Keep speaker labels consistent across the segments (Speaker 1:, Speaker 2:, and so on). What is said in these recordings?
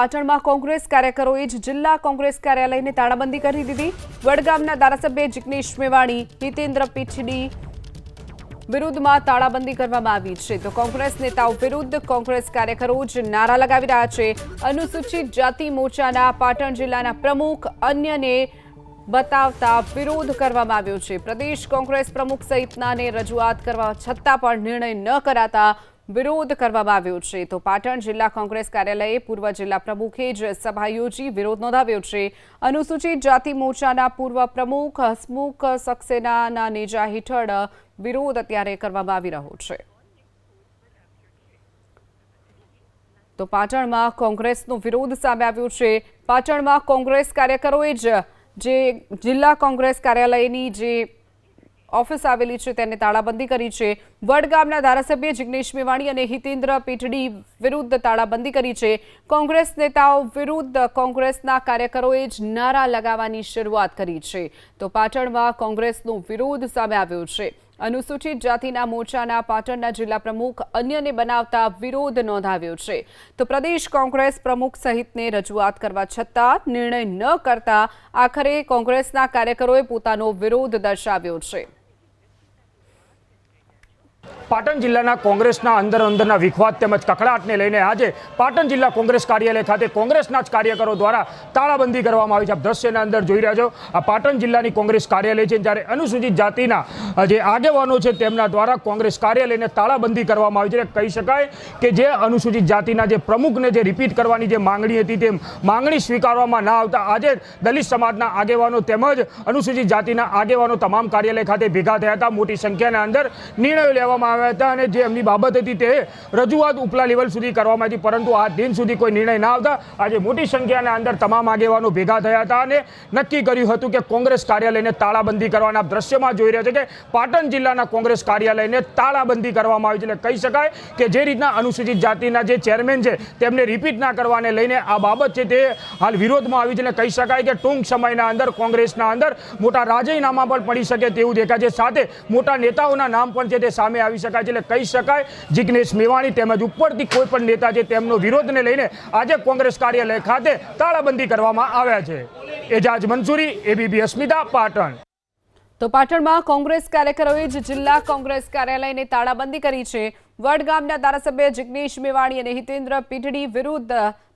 Speaker 1: પાટણમાં કોંગ્રેસ કાર્યકરોએ જ જિલ્લા કોંગ્રેસ કાર્યાલયને તાળાબંધી કરી દીધી. વડગામના ધારાસભ્ય જિગ્નેશ મેવાણી, હિતેન્દ્ર પીછડી વિરુદ્ધમાં તાળાબંધી કરવામાં આવી છે. તો કોંગ્રેસ નેતાઓ વિરુદ્ધ કોંગ્રેસ કાર્યકરો જ નારા લગાવી રહ્યા છે. અનુસૂચિત જાતિ મોરચાના પાટણ જિલ્લાના પ્રમુખ અન્યને બતાવતા વિરોધ કરવામાં આવ્યો છે. પ્રદેશ કોંગ્રેસ પ્રમુખ સહિતનાને રજૂઆત કરવા છતાં પણ નિર્ણય ન કરાતા વિરોધ કરવામાં આવ્યો છે. તો પાટણ જિલ્લા કોંગ્રેસ કાર્યાલયે પૂર્વ જિલ્લા પ્રમુખે જ સભા યોજી વિરોધ નોંધાવ્યો છે. અનુસૂચિત જાતિ મોરચાના પૂર્વ પ્રમુખ હસમુખ સક્સેનાના નેજા હેઠળ વિરોધ અત્યારે કરવામાં આવી રહ્યો છે. તો પાટણમાં કોંગ્રેસનો વિરોધ સામે આવ્યો છે. પાટણમાં કોંગ્રેસ કાર્યકરોએ જ જે જિલ્લા કોંગ્રેસ કાર્યાલયની જે ઓફિસ આવેલી છે, તેને તાળાબંધી કરી છે. વડગામના ધારાસભ્ય જિગ્નેશ મેવાણી અને હિતેન્દ્ર પીઠડી વિરુદ્ધ તાળાબંધી કરી છે. કોંગ્રેસ નેતાઓ વિરુદ્ધ કોંગ્રેસના કાર્યકરોએ જ નારા લગાવવાની શરૂઆત કરી છે. તો પાટણમાં કોંગ્રેસનો વિરોધ સામે આવ્યો છે. અનુસૂચિત જાતિના મોરચાના પાટણના જિલ્લા પ્રમુખ અન્યને બનાવતા વિરોધ નોંધાવ્યો છે. તો પ્રદેશ કોંગ્રેસ પ્રમુખ સહિતને રજૂઆત કરવા છતાં નિર્ણય ન કરતા આખરે કોંગ્રેસના કાર્યકરોએ પોતાનો વિરોધ દર્શાવ્યો છે.
Speaker 2: પાટણ જિલ્લાના કોંગ્રેસના અંદર અંદરના વિખવાદ તેમજ કકડાટને લઈને આજે પાટણ જિલ્લા કોંગ્રેસ કાર્યાલય ખાતે કોંગ્રેસના જ કાર્યકરો દ્વારા તાળાબંધી કરવામાં આવી છે. આપ દ્રશ્યના અંદર જોઈ રહ્યા છો, આ પાટણ જિલ્લાની કોંગ્રેસ કાર્યાલય છે, જ્યારે અનુસૂચિત જાતિના જે આગેવાનો છે તેમના દ્વારા કોંગ્રેસ કાર્યાલયને તાળાબંધી કરવામાં આવી છે. કહી શકાય કે જે અનુસૂચિત જાતિના જે પ્રમુખને જે રિપીટ કરવાની જે માંગણી હતી તે માંગણી સ્વીકારવામાં ના આવતા આજે દલિત સમાજના આગેવાનો તેમજ અનુસૂચિત જાતિના આગેવાનો તમામ કાર્યાલય ખાતે ભેગા થયા હતા. મોટી સંખ્યાના અંદર નિર્ણયો લેવામાં આવ્યા હતા અને જે એમની બાબત હતી તે રજૂઆત ઉપલા લેવલ સુધી કરવામાં હતી. પરંતુ આ દિન સુધી કોઈ નિર્ણય ના આવતા આજે મોટી સંખ્યાના અંદર તમામ આગેવાનો ભેગા થયા હતા અને નક્કી કર્યું હતું કે કોંગ્રેસ કાર્યાલયને તાળાબંધી કરવાના દ્રશ્યમાં જોઈ રહ્યા છે કે પાટણ જિલ્લાના કોંગ્રેસ કાર્યાલયને તાળાબંધી કરવામાં આવી છે. એટલે કહી શકાય કે જે રીતના અનુસૂચિત જાતિના જે ચેરમેન છે તેમને રિપીટ ના કરવાને લઈને આ બાબત છે તે હાલ વિરોધમાં આવી છે. અને કહી શકાય કે ટૂંક સમયના અંદર કોંગ્રેસના અંદર મોટા રાજીનામા પણ પડી શકે તેવું દેખાય છે. સાથે મોટા નેતાઓના નામ પણ છે તે સામે આવી શકાય છે એટલે કહી શકાય. જિગ્નેશ મેવાણી તેમજ ઉપરથી કોઈ પણ નેતા છે તેમનો વિરોધને લઈને આજે કોંગ્રેસ કાર્યાલય ખાતે તાળાબંધી કરવામાં આવ્યા છે. એજાજ મંસૂરી એબીબી અસ્મિતા પાટણ.
Speaker 1: તો પાટણમાં કોંગ્રેસ કાર્યકરોએ જ જિલ્લા કોંગ્રેસ કાર્યાલયને તાળાબંધી કરી છે. વડગામના ધારાસભ્ય જિગ્નેશ મેવાણી અને હિતેન્દ્ર પીઠડી વિરુદ્ધ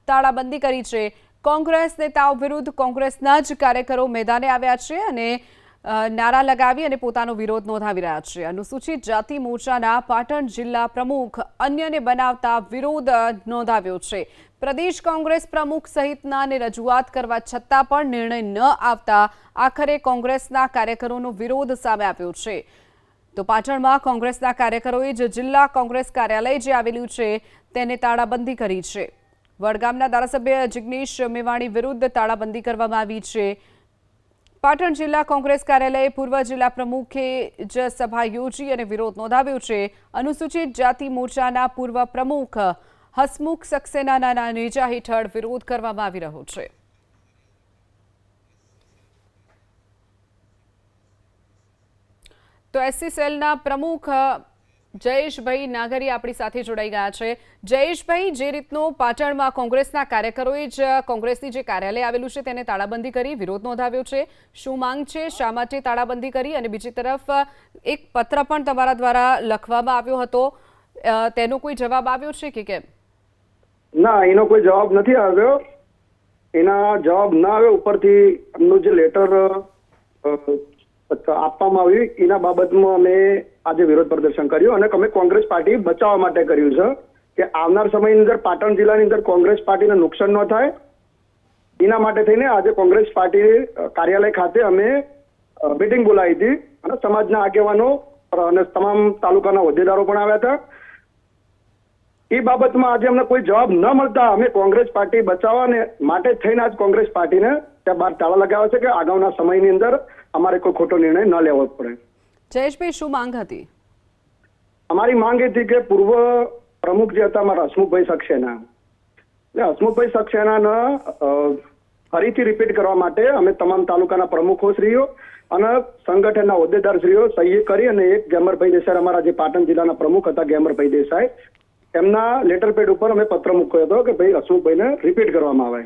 Speaker 1: તાળાબંધી કરી છે. કોંગ્રેસ નેતાઓ વિરુદ્ધ કોંગ્રેસના જ કાર્યકરો મેદાને આવ્યા છે અને નારા લગાવી અને પોતાનો વિરોધ નોંધાવી રહ્યા છે. અનુસૂચિત જાતિ મોરચાના પાટણ જિલ્લા પ્રમુખ અન્યને બનાવતા વિરોધ નોંધાવ્યો છે. પ્રદેશ કોંગ્રેસ પ્રમુખ સહિતનાને રજૂઆત કરવા છતાં પણ નિર્ણય ન આવતા આખરે કોંગ્રેસના કાર્યકરોનો વિરોધ સામે આવ્યો છે. તો પાટણમાં કોંગ્રેસના કાર્યકરોએ જે જિલ્લા કોંગ્રેસ કાર્યાલય જે આવેલું છે તેને તાળાબંધી કરી છે. વડગામના ધારાસભ્ય જિગ્નેશ મેવાણી વિરુદ્ધ તાળાબંધી કરવામાં આવી છે. પાટણ જિલ્લા કોંગ્રેસ કાર્યાલયે પૂર્વ જિલ્લા પ્રમુખે જ સભા યોજી અને વિરોધ નોંધાવ્યો છે. અનુસૂચિત જાતિ મોરચાના પૂર્વ પ્રમુખ હસમુખ સક્સેનાના નેજા હેઠળ વિરોધ કરવામાં આવી રહ્યો છે. તો એસસી સેલના પ્રમુખ જયેશભાઈ નાગરી આપણી સાથે જોડાઈ ગયા છે. જયેશભાઈ, જે રીતનો પાટણમાં કોંગ્રેસના કાર્યકરોએ જ કોંગ્રેસની જે કાર્યાલય આવેલું છે તેને તાળાબંધી કરી વિરોધ નોંધાવ્યો છે. શું માંગ છે? શા માટે તાળાબંધી કરી? અને બીજી તરફ, એક પત્ર પણ તમારા દ્વારા લખવામાં આવ્યો હતો. તેનો કોઈ જવાબ આવ્યો છે કે કેમ?
Speaker 3: ના, એનો કોઈ જવાબ નથી આવ્યો. એના જવાબ ના આવ્યો. ઉપરથી એમનું જે લેટર આપવામાં આવ્યું એના બાબતમાં અમે આજે વિરોધ પ્રદર્શન કર્યું અને અમે કોંગ્રેસ પાર્ટી બચાવવા માટે કર્યું છે કે આવનાર સમયની અંદર પાટણ જિલ્લાની અંદર કોંગ્રેસ પાર્ટીને નુકસાન ન થાય. એના માટે થઈને આજે કોંગ્રેસ પાર્ટી કાર્યાલય ખાતે અમે મિટિંગ બોલાવી હતી અને સમાજના આગેવાનો અને તમામ તાલુકાના હોદ્દેદારો પણ આવ્યા હતા. એ બાબતમાં આજે અમને કોઈ જવાબ ન મળતા અમે કોંગ્રેસ પાર્ટી બચાવવાને માટે થઈને આજ કોંગ્રેસ પાર્ટીને ત્યાં બહાર તાળા લગાવ્યા છે કે આગળના સમયની અંદર અમારે કોઈ ખોટો નિર્ણય ન લેવો પડે.
Speaker 1: જયેશભાઈ શું માંગ હતી?
Speaker 3: અમારી માંગ એ હતી કે પૂર્વ પ્રમુખ જે હતા અમારા હસમુખભાઈ સક્સેના એટલે હસમુખભાઈ સક્સેનાને ફરીથી રિપીટ કરવા માટે અમે તમામ તાલુકાના પ્રમુખો શ્રીઓ અને સંગઠનના હોદ્દેદારશ્રીઓ સહી કરી અને એક ગેમરભાઈ દેસાઈ અમારા જે પાટણ જિલ્લાના પ્રમુખ હતા ગેમરભાઈ દેસાઈ એમના લેટર પેડ ઉપર અમે પત્ર મૂક્યો હતો કે ભાઈ હસમુખભાઈને રિપીટ કરવામાં આવે.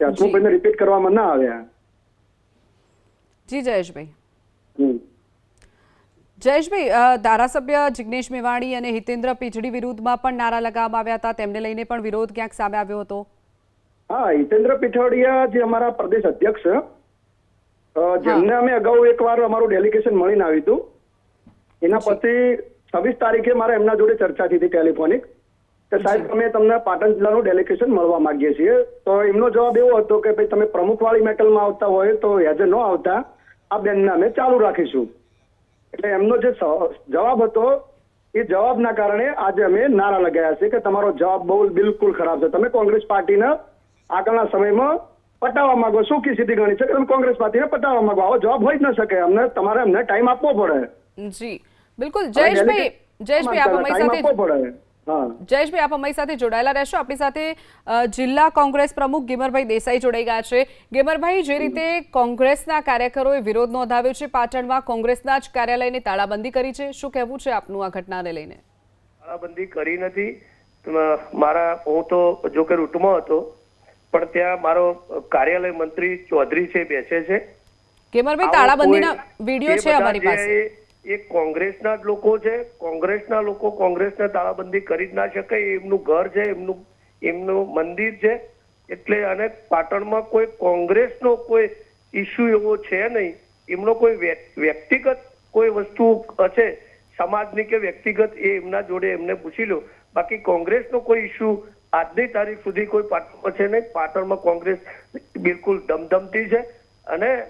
Speaker 3: હસમુખભાઈને રિપીટ કરવામાં ના આવ્યા.
Speaker 1: જી જયેશભાઈ. જયેશભાઈ ધારાસભ્ય જિગ્નેશ મેવાણી અને હિતેન્દ્ર પીચડી વિરુદ્ધમાં પણ નારા લગાવવામાં આવ્યા હતા. તેમને લઈને પણ વિરોધ ક્યાંક સામે આવ્યો હતો?
Speaker 3: હા હિતેન્દ્ર પીઠોડિયા જે અમારા પ્રદેશ અધ્યક્ષ જેમને અમે અગાઉ એકવાર અમારું ડેલિગેશન મળીને આવ્યું હતું. એના પછી છવ્વીસ તારીખે મારે એમના જોડે ચર્ચા થઈ હતી ટેલિફોનિક. કે સાહેબ અમે તમને પાટણ જિલ્લાનું ડેલિગેશન મળવા માંગીએ છીએ. તો એમનો જવાબ એવો હતો કે ભાઈ તમે પ્રમુખવાળી મેટલમાં આવતા હોય તો હેજે ન આવતા. આ બેનને અમે ચાલુ રાખીશું. એટલે એમનો જે જવાબ હતો એ જવાબના કારણે આજે અમે નારા લગાવ્યા છે કે તમારો જવાબ બહુ બિલકુલ ખરાબ છે. તમે કોંગ્રેસ પાર્ટીને આગળના સમયમાં પટાવવા માંગો શું કી સ્થિતિ ગણી છે કે તમે કોંગ્રેસ પાર્ટીને પટાવવા માંગો. આવો જવાબ હોય જ ન શકે. અમને તમારે અમને ટાઈમ આપવો પડે.
Speaker 1: જી. બિલકુલ. જયેશભાઈ જયેશભાઈ આપ અમારી સાથે
Speaker 3: આપવો પડે. હા
Speaker 1: જયેશભાઈ આપ અમારી સાથે જોડાયેલા રહેશો. આપણી સાથે જિલ્લા કોંગ્રેસ પ્રમુખ ગેમરભાઈ દેસાઈ જોડાઈ ગયા છે. ગેમરભાઈ જે રીતે કોંગ્રેસના કાર્યકરોએ વિરોધ નોંધાવ્યો છે પાટણમાં કોંગ્રેસના જ કાર્યાલયને તાળાબંધી કરી છે. શું કહેવું છે આપનું આ ઘટનાને લઈને?
Speaker 4: તાળાબંધી કરી નથી. મારા હું તો જો કે રૂટમાં હતો પણ ત્યાં મારો કાર્યાલય મંત્રી ચૌધરી છે બેસે છે.
Speaker 1: ગેમરભાઈ તાળાબંધીના વીડિયો છે અમારી પાસે?
Speaker 4: એ કોંગ્રેસના જ લોકો છે. કોંગ્રેસના લોકો કોંગ્રેસને તાળાબંધી કરી જ ના શકે. એમનું ઘર છે, એમનું એમનું મંદિર છે. એટલે અને પાટણમાં કોઈ કોંગ્રેસનો કોઈ ઇસ્યુ એવો છે નહીં. એમનો કોઈ વ્ય- વ્યક્તિગત કોઈ વસ્તુ હશે, સમાજની કે વ્યક્તિગત એ એમના જોડે એમને પૂછી લો. બાકી કોંગ્રેસનો કોઈ ઇસ્યુ આજની તારીખ સુધી કોઈ પાટણમાં છે નહીં. પાટણમાં કોંગ્રેસ બિલકુલ ધમધમતી છે. અને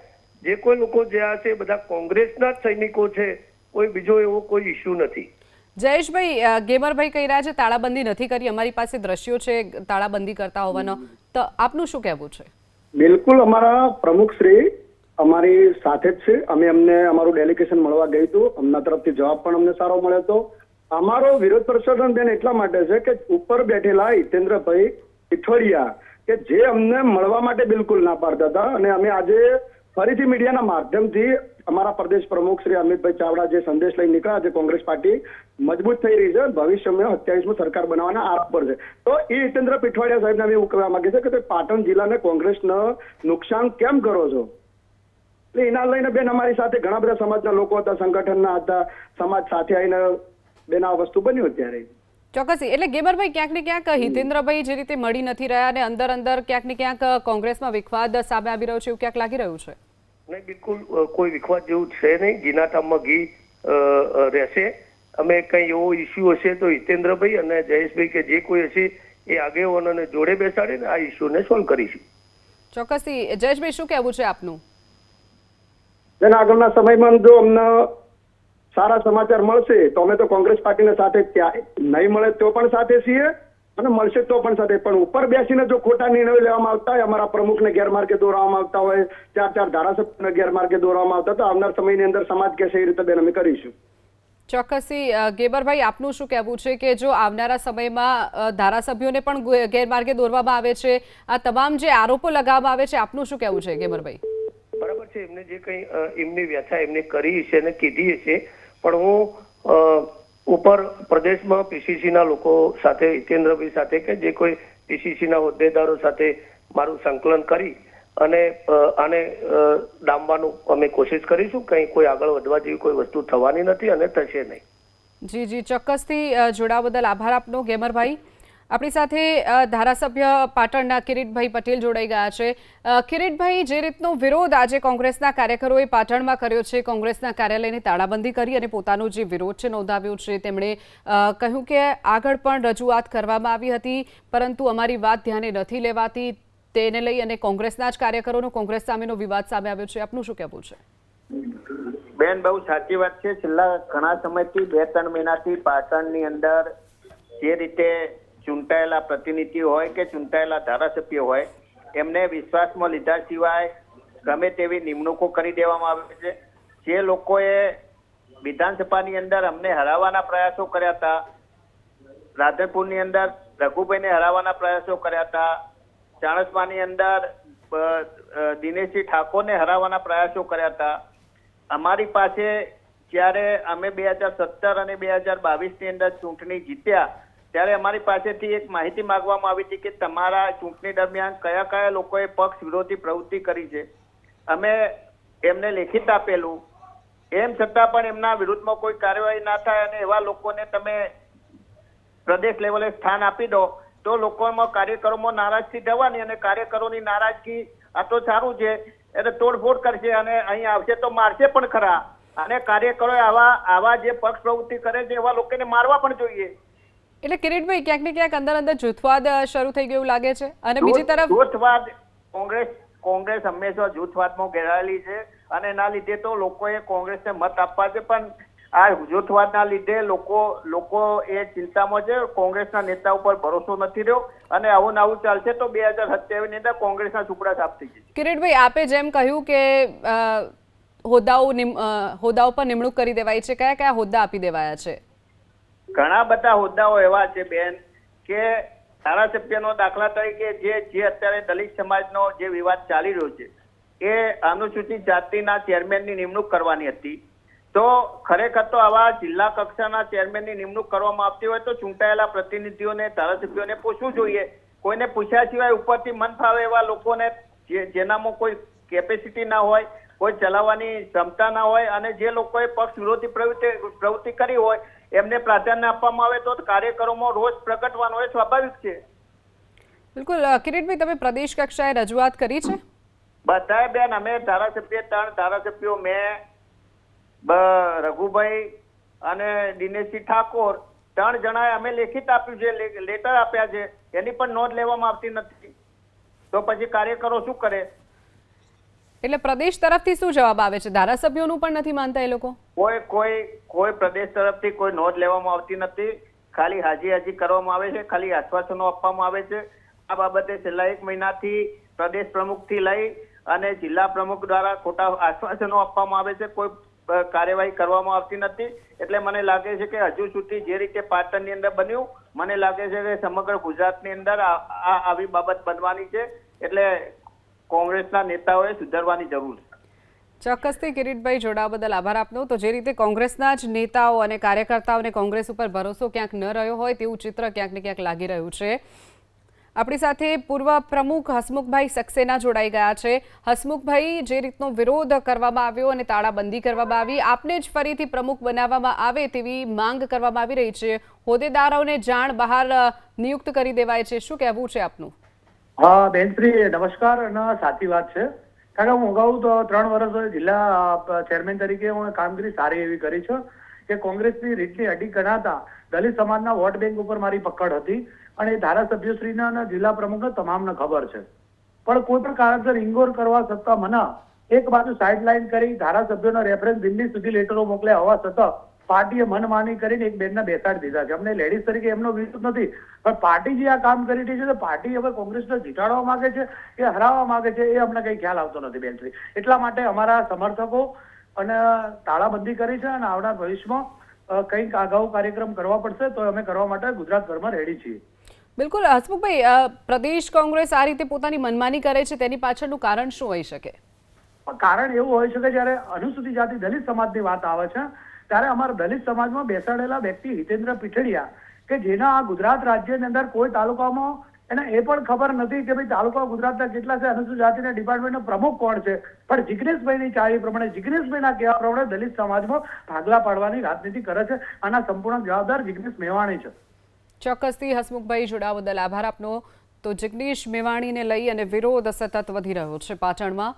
Speaker 4: જે કોઈ લોકો જે આ છે એ બધા કોંગ્રેસના જ સૈનિકો છે કોઈ બીજો એવો કોઈ ઇસ્યુ નથી.
Speaker 1: જયેશભાઈ ગેમરભાઈ કહી રહ્યા છે તાળાબંધી નથી કરી અમારી પાસે દ્રશ્યો છે તાળાબંધી કરતા હોવાનો. તો આપનું શું કહેવું છે?
Speaker 3: બિલકુલ અમારા પ્રમુખ શ્રી અમારી સાથે જ છે. અમે અમને અમારું ડેલિગેશન મળવા ગયું હતું. અમના તરફથી જવાબ પણ અમને સારો મળ્યો હતો. અમારો વિરોધ પ્રદર્શન બેન એટલા માટે છે કે ઉપર બેઠેલા હિતેન્દ્રભાઈ પીઠોડિયા કે જે અમને મળવા માટે બિલકુલ ના પાડતા હતા. અને અમે આજે ફરીથી મીડિયાના માધ્યમથી અમારા પ્રદેશ પ્રમુખ શ્રી અમિતભાઈ ચાવડા જે સંદેશ લઈ નીકળ્યા છે કોંગ્રેસ પાર્ટી, મજબૂત થઈ રહી છે ભવિષ્યમાં સત્યાવીસમાં સરકાર બનાવવાના આરોપ પર છે. તો એ હિતેન્દ્ર પીઠવાડિયા સાહેબને અમે એવું કહેવા માંગીએ છીએ કે પાટણ જિલ્લાને કોંગ્રેસને નુકસાન કેમ કરો છો? એટલે એના લઈને બેન અમારી સાથે ઘણા બધા સમાજના લોકો હતા, સંગઠનના હતા, સમાજ સાથે આવીને બેન આ વસ્તુ બન્યું અત્યારે.
Speaker 1: ચોક્કસ. એટલે ગેમરભાઈ, ક્યાંક ને ક્યાંક હિતેન્દ્રભાઈ જે રીતે મળી નથી રહ્યા અને અંદર અંદર ક્યાંક ને ક્યાંક કોંગ્રેસમાં વિખવાદ સામે આવી રહ્યો છે એવું ક્યાંક લાગી રહ્યું છે?
Speaker 4: નહીં બિલકુલ કોઈ વિખવાદ જેવું છે નહીં. ઘીના ઠામમાં ઘી રહેશે. અમે કઈ એવો ઇસ્યુ હશે તો હિતેન્દ્રભાઈ અને જયેશભાઈ કે જે કોઈ હશે એ આગેવાનોને જોડે બેસાડીને આ ઇસ્યુને સોલ્વ કરીશું.
Speaker 1: ચોક્કસથી. જયેશભાઈ શું કહેવું છે આપનું?
Speaker 3: બેન આગળના સમયમાં જો અમને સારા સમાચાર મળશે તો અમે તો કોંગ્રેસ પાર્ટીને સાથે ત્યાં નહીં મળે તો પણ સાથે છીએ. અને મળશે તો પણ સાથે. પણ ઉપર બેસીને જો ખોટા નિર્ણયો લેવામાં આવતા હોય અમારા પ્રમુખને ગેરમાર્ગે દોરવામાં આવતા હોય ચાર ચાર ધારાસભ્યોને ગેરમાર્ગે દોરવામાં આવતા તો આવનાર સમયની અંદર સમાજ કહેશે એ રીતે બેન અમે કરીશું.
Speaker 1: ચોક્કસથી ગેબરભાઈ આપનું શું કહેવું છે કે જો આવનારા સમયમાં ધારાસભ્યોને પણ ગેરમાર્ગે દોરવામાં આવે છે આ તમામ જે આરોપો લગાવવામાં આવે છે આપનું શું કહેવું છે ગેબરભાઈ?
Speaker 4: બરાબર છે એમને જે કંઈ એમની વ્યથા એમને કરી છે અને કીધી છે પણ હું અ, ઉપર પ્રદેશમાં પીસીસીના લોકો સાથે, હિતેન્દ્રભાઈ સાથે કે જે કોઈ પીસીસીના હોદ્દેદારો સાથે મારું સંકલન કરી અને આને ડામવાનું અમે કોશિશ કરીશું. કંઈ કોઈ આગળ વધવા જેવી કોઈ વસ્તુ થવાની નથી અને થશે નહીં.
Speaker 1: જી જી. ચોક્કસથી જોડાવા બદલ આભાર આપનો, ગેમરભાઈ. આપણી સાથે ધારાસભ્ય પાટણના કિરીટભાઈ પટેલ જોડાઈ ગયા છે. કિરીટભાઈ, જે રીતનો વિરોધ આજે કોંગ્રેસના કાર્યકરોએ પાટણમાં કર્યો છે, કોંગ્રેસના કાર્યાલયની તાળાબંધી કરી અને પોતાનો જે વિરોધ છે નોંધાવ્યો છે, તેમણે કહ્યું કે આગળ પણ રજૂઆત કરવામાં આવી હતી, પરંતુ અમારી વાત ધ્યાને નથી લેવાતી. તેને લઈ અને કોંગ્રેસના જ કાર્યકરોનો, કોંગ્રેસ સામેનો વિવાદ સામે આવ્યો છે. આપનું શું કહેવું છે?
Speaker 5: બેન, બહુ સાચી વાત છે. છેલ્લા ઘણા સમયથી બે ત્રણ મહિનાથી પાટણની અંદર જે રીતે ચૂંટાયેલા પ્રતિનિધિ હોય કે ચૂંટાયેલા ધારાસભ્ય હોય, એમને વિશ્વાસમાં લીધા સિવાય ગમે તેવી નિમણૂકો કરી દેવામાં આવે છે. જે લોકોએ વિધાનસભાની અંદર અમને હરાવવાના પ્રયાસો કર્યા હતા, રાધનપુરની અંદર રઘુભાઈને હરાવવાના પ્રયાસો કર્યા હતા, ચાણસમાની અંદર દિનેશજી ઠાકોરને હરાવવાના પ્રયાસો કર્યા હતા. અમારી પાસે જ્યારે અમે બે હજાર સત્તર અને બે હજાર બાવીસની અંદર ચૂંટણી જીત્યા ત્યારે અમારી પાસેથી એક માહિતી માંગવામાં આવી હતી કે તમારા ચૂંટણી દરમિયાન કયા કયા લોકોએ પક્ષ વિરોધી પ્રવૃત્તિ કરી છે? અમે એમને લેખિત આપેલું. એમ છતાં પણ એમના વિરુદ્ધમાં કોઈ કાર્યવાહી ના થાય અને એવા લોકોને તમે પ્રદેશ લેવલે સ્થાન આપી દો, તો લોકોમાં કાર્યકરોમાં નારાજગી થવાની અને કાર્યકરોની નારાજગી આ તો સારું છે એટલે તોડફોડ કરશે અને અહીં આવશે તો મારશે પણ ખરા. અને કાર્યકરો આવા આવા જે પક્ષ પ્રવૃત્તિ કરે છે, એવા લોકોને મારવા પણ જોઈએ.
Speaker 1: એટલે કિરીટભાઈ ક્યાંક ને ક્યાંક અંદર અંદર જૂથવાદ શરૂ થઈ ગયું લાગે છે. અને બીજી તરફ
Speaker 5: જૂથવાદ કોંગ્રેસ કોંગ્રેસ હંમેશા જૂથવાદમાં ઘેરાયેલી છે અને એના લીધે તો લોકોએ કોંગ્રેસને મત આપવા છે પણ આ જૂથવાદના લીધે લોકો લોકો એ ચિંતામાં છે. કોંગ્રેસના નેતા ઉપર ભરોસો નથી રહ્યો અને આવું ને આવું ચાલશે તો બે હજાર સત્યાવીસની અંદર કોંગ્રેસના છૂપડા સાફ થઈ જશે.
Speaker 1: કિરીટભાઈ આપે જેમ કહ્યું કે હોદ્દાઓ હોદ્દાઓ પર નિમણૂક કરી દેવાઈ છે કયા કયા હોદ્દા આપી દેવાયા છે?
Speaker 5: ઘણા બધા હોદ્દાઓ એવા છે બેન કે ધારાસભ્યનો દાખલા તરીકે જે જે અત્યારે દલિત સમાજનો જે વિવાદ ચાલી રહ્યો છે, એ અનુસૂચિત જાતિના ચેરમેનની નિમણૂક કરવાની હતી. તો ખરેખર તો આવા જિલ્લા કક્ષાના ચેરમેનની નિમણૂક કરવામાં આવતી હોય તો ચૂંટાયેલા પ્રતિનિધિઓને, ધારાસભ્યોને પૂછવું જોઈએ. કોઈને પૂછ્યા સિવાય ઉપરથી મન ફાવે એવા લોકોને જેનામાં કોઈ કેપેસિટી ના હોય, કોઈ ચલાવવાની ક્ષમતા ના હોય અને જે લોકોએ પક્ષ વિરોધી પ્રવૃત્તિ પ્રવૃત્તિ કરી હોય એમને પ્રાધાન્ય આપવામાં આવે તો કાર્યકરોમાં રોજ પ્રગટવાનો એ સ્વાભાવિક છે.
Speaker 1: બિલકુલ કિરીટભાઈ તમે પ્રદેશ કક્ષાએ રજૂઆત કરી છે?
Speaker 5: બધાએ બેન અમે ધારાસભ્ય ત્રણ ધારાસભ્યો મેં બ- રઘુભાઈ અને દિનેશજી ઠાકોર ત્રણ જણાએ અમે લેખિત આપ્યું છે લેટર આપ્યા છે. એની પણ નોંધ લેવામાં આવતી નથી. તો પછી કાર્યકરો શું કરે?
Speaker 1: એટલે પ્રદેશ તરફથી શું જવાબ આવે છે? ધારાસભ્યોનું પણ નથી માનતા એ લોકો?
Speaker 5: કોઈ કોઈ કોઈ પ્રદેશ તરફથી કોઈ નોંધ લેવામાં આવતી નથી. ખાલી હાજી હાજી કરવામાં આવે છે, ખાલી આશ્વાસનો આપવામાં આવે છે. આ બાબતે છેલ્લા એક મહિનાથી પ્રદેશ પ્રમુખથી લઈ અને જિલ્લા પ્રમુખ દ્વારા ખોટા આશ્વાસનો આપવામાં આવે છે. કોઈ કાર્યવાહી કરવામાં આવતી નથી. એટલે મને લાગે છે કે હજુ સુધી જે રીતે પાટણની અંદર બન્યું, મને લાગે છે કે સમગ્ર ગુજરાતની અંદર આ આવી બાબત બનવાની છે. એટલે કોંગ્રેસના નેતાઓએ સુધારવાની જરૂર છે.
Speaker 1: ચોક્કસથી કિરીટભાઈ જોડાવા બદલ આભાર આપનો. તો જે રીતે કોંગ્રેસના જ નેતાઓ અને કાર્યકર્તાઓને કોંગ્રેસ ઉપર ભરોસો ક્યાંક ન રહ્યો હોય તેવું ચિત્ર ક્યાંક ને ક્યાંક લાગી રહ્યું છે. આપણી સાથે પૂર્વ પ્રમુખ હસમુખભાઈ સક્સેના જોડાઈ ગયા છે. હસમુખભાઈ, જે રીતનો વિરોધ કરવામાં આવ્યો અને તાળાબંધી કરવામાં આવી, આપને જ ફરીથી પ્રમુખ બનાવવામાં આવે તેવી માંગ કરવામાં આવી રહી છે. હોદ્દેદારોને જાણ બહાર નિયુક્ત કરી દેવાય છે. શું કહેવું છે આપનું?
Speaker 6: હા બેનશ્રી નમસ્કાર અને સાચી વાત છે. કારણ કે હું અગાઉ તો ત્રણ વર્ષ જિલ્લા ચેરમેન તરીકે હું કામગીરી સારી એવી કરી છે કે કોંગ્રેસની રીતની અડી ગણાતા દલિત સમાજના વોટ બેંક ઉપર મારી પકડ હતી અને એ ધારાસભ્યશ્રીના અને જિલ્લા પ્રમુખને તમામને ખબર છે. પણ કોઈ પણ કારણસર ઇન્ગોર કરવા છતાં મને એક બાજુ સાઇડલાઇન કરી ધારાસભ્યોના રેફરન્સ દિલ્હી સુધી લેટરો મોકલ્યા હોવા છતાં પાર્ટીએ મનમાની કરીને એક બેનને બેસાડી દીધા છે. અમને લેડીઝ તરીકે એમનો વિરોધ નથી. પણ પાર્ટી જે આ કામ કરી રહી છે તો પાર્ટી હવે કોંગ્રેસને જીતાડવા માંગે છે કે હરાવવા માંગે છે એ અમને કઈ ખ્યાલ આવતો નથી બેનશ્રી એટલા માટે અમારા સમર્થકો અને તાળાબંધી કરી છે અને આવનાર ભવિષ્યમાં કંઈક અગાઉ કાર્યક્રમ કરવા પડશે તો અમે કરવા માટે ગુજરાતભરમાં રેડી છીએ.
Speaker 1: બિલકુલ હસમુખભાઈ પ્રદેશ કોંગ્રેસ આ રીતે પોતાની મનમાની કરે છે તેની પાછળનું કારણ શું હોઈ શકે?
Speaker 6: કારણ એવું હોય છે કે જ્યારે અનુસૂચિત જાતિ દલિત સમાજની વાત આવે છે ત્યારે અમારા દલિત સમાજમાં બેસાડેલા વ્યક્તિ હિતેન્દ્ર પીઠડિયા કે જેના આ ગુજરાત રાજ્યની અંદર કોઈ તાલુકામાં એને એ પણ ખબર નથી કે ભાઈ તાલુકા ગુજરાતના કેટલા છે, અનુસૂચિત જાતિના ડિપાર્ટમેન્ટનો પ્રમુખ કોણ છે. પણ જિગ્નેશભાઈની ચાવી પ્રમાણે, જિગ્નેશભાઈના કહેવા પ્રમાણે દલિત સમાજમાં ભાગલા પાડવાની રાજનીતિ કરે છે. આના સંપૂર્ણ જવાબદાર જિગ્નેશ મેવાણી છે.
Speaker 1: ચોક્કસથી હસમુખભાઈ, જોડાવા બદલ આભાર આપનો. તો જિગ્નેશ મેવાણીને લઈ અને વિરોધ સતત વધી રહ્યો છે પાટણમાં.